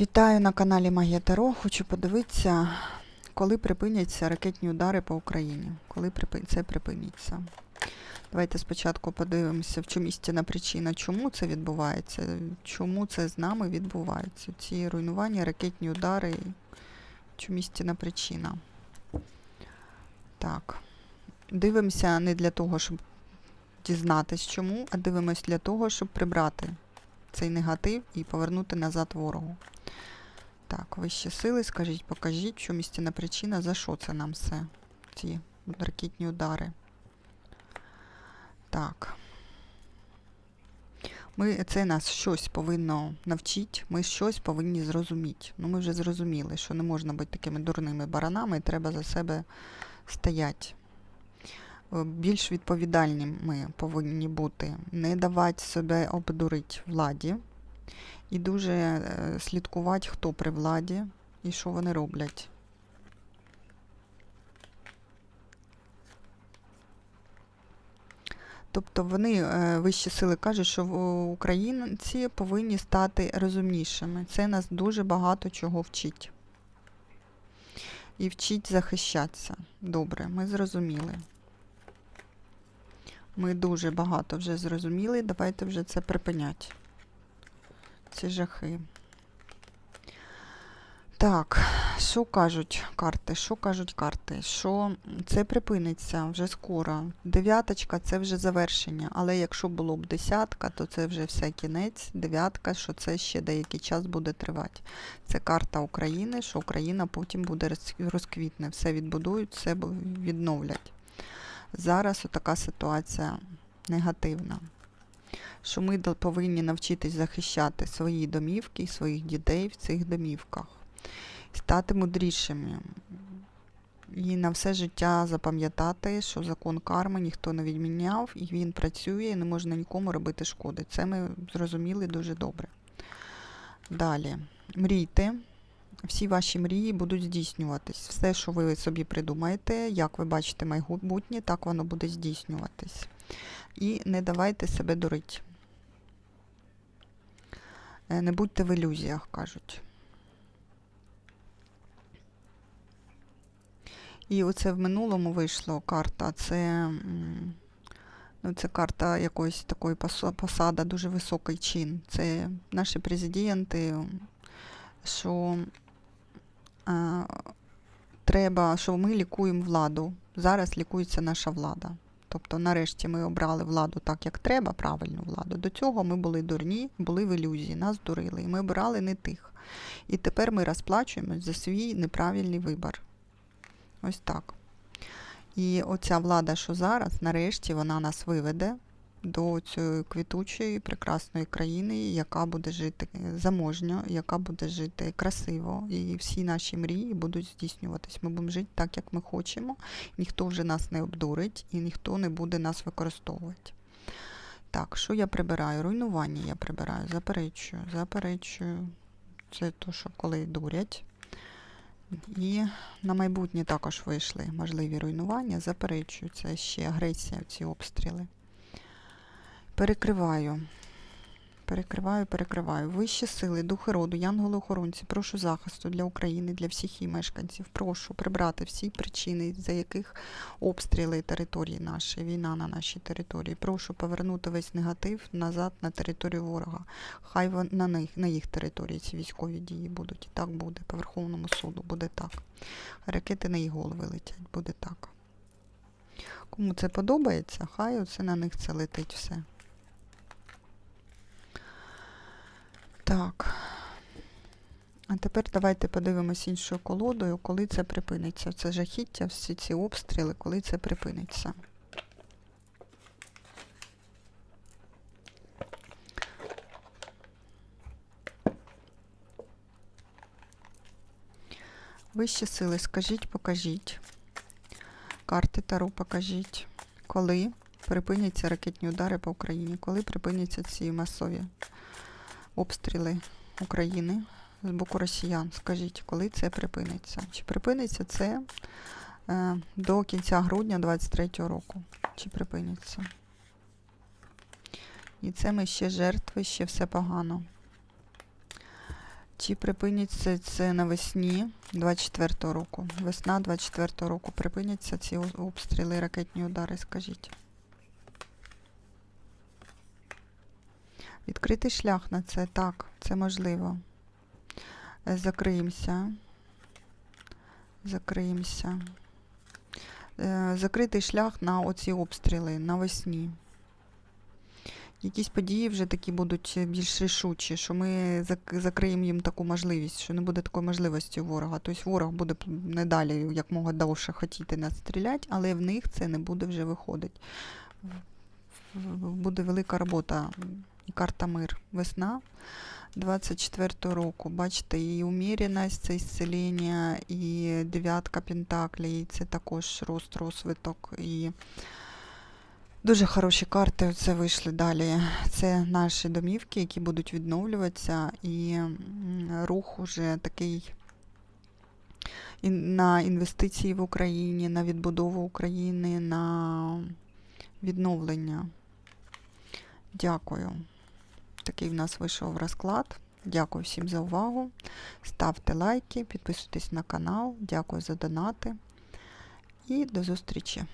Вітаю на каналі Магія Таро. Хочу подивитися, коли припиняться ракетні удари по Україні. Коли це припиниться. Давайте спочатку подивимося, в чому істинна причина, чому це відбувається, чому це з нами відбувається. Ці руйнування, ракетні удари, в чому істинна причина. Так. Дивимося не для того, щоб дізнатись чому, а дивимось для того, щоб прибрати цей негатив і повернути назад ворогу. Так, вищі сили, скажіть, покажіть, в чому істинна причина, за що це нам все, ці ракетні удари. Так. Ми, це нас щось повинно навчити, ми щось повинні зрозуміти. Ну, ми вже зрозуміли, що не можна бути такими дурними баранами, і треба за себе стояти. Е, Більш відповідальними ми повинні бути, не давати себе обдурити владі і дуже е, слідкувати, хто при владі і що вони роблять. Тобто вони, е, вищі сили кажуть, що українці повинні стати розумнішими. Це нас дуже багато чого вчить. І вчить захищатися. Добре, ми зрозуміли. Ми дуже багато вже зрозуміли. Давайте вже це припиняти. Ці жахи. Так, що кажуть карти? Що кажуть карти? Що це припиниться вже скоро. Дев'яточка це вже завершення. Але якщо було б десятка, то це вже все кінець. Дев'ятка, що це ще деякий час буде тривати. Це карта України, що Україна потім буде розквітне, все відбудують, все відновлять. Зараз така ситуація негативна. Що ми повинні навчитись захищати свої домівки і своїх дітей в цих домівках, стати мудрішими. І на все життя запам'ятати, що закон карми ніхто не відміняв, і він працює, і не можна нікому робити шкоди. Це ми зрозуміли дуже добре. Далі. Мрійте. Всі ваші мрії будуть здійснюватись. Все, що ви собі придумаєте, як ви бачите майбутнє, так воно буде здійснюватись. І не давайте себе дурити. Е, Не будьте в ілюзіях, кажуть. І оце в минулому вийшло карта. Це, ну, це карта якоїсь такої посада, дуже високий чин. Це наші президенти, що е, треба, що ми лікуємо владу. Зараз лікується наша влада. Тобто, нарешті ми обрали владу так, як треба, правильну владу. До цього ми були дурні, були в ілюзії, нас дурили. І ми обирали не тих. І тепер ми розплачуємось за свій неправильний вибір. Ось так. І оця влада, що зараз, нарешті, вона нас виведе до цієї квітучої, прекрасної країни, яка буде жити заможньо, яка буде жити красиво. І всі наші мрії будуть здійснюватись. Ми будемо жити так, як ми хочемо. Ніхто вже нас не обдурить і ніхто не буде нас використовувати. Так, що я прибираю? Руйнування я прибираю, заперечую, заперечую. Це то, що коли дурять. І на майбутнє також вийшли можливі руйнування, заперечую, це ще агресія, ці обстріли. Перекриваю. Перекриваю, перекриваю. Вищі сили, духи роду, янголи-охоронці, прошу захисту для України, для всіх її мешканців. Прошу прибрати всі причини, за яких обстріли території нашої, війна на нашій території. Прошу повернути весь негатив назад на територію ворога. Хай на них, на їх території ці військові дії будуть. І так буде. По Верховному суду буде так. Ракети на їх голови летять, буде так. Кому це подобається, хай оце на них це летить все. Так. А тепер давайте подивимось іншою колодою, коли це припиниться. Це жахіття, всі ці обстріли, коли це припиниться. Вищі сили, скажіть, покажіть. Карти Таро покажіть. Коли припиняться ракетні удари по Україні? Коли припиняться ці масові обстріли України з боку росіян? Скажіть, коли це припиниться? Чи припиниться це е, до кінця грудня 2023 року? Чи припиниться? І це ми ще жертви, ще все погано. Чи припиняться це навесні 24-го року? Весна 24-го року припиняться ці обстріли, ракетні удари, скажіть. Відкритий шлях на це, так, це можливо. Е, Закриємося. Закриємося. Е, Закритий шлях на оці обстріли навесні. Якісь події вже такі будуть більш рішучі, що ми закриємо їм таку можливість, що не буде такої можливості у ворога. Тобто ворог буде не далі як мога довше хотіти нас стріляти, але в них це не буде вже виходити. Буде велика робота і карта мир. Весна 24 року. Бачите, і уміреність, це ісцеління, і дев'ятка пентаклей, це також рост, розвиток. І дуже хороші карти оце вийшли далі. Це наші домівки, які будуть відновлюватися, і рух уже такий і на інвестиції в Україні, на відбудову України, на відновлення. Дякую. Такий в нас вийшов розклад. Дякую всім за увагу. Ставте лайки, підписуйтесь на канал. Дякую за донати. І до зустрічі!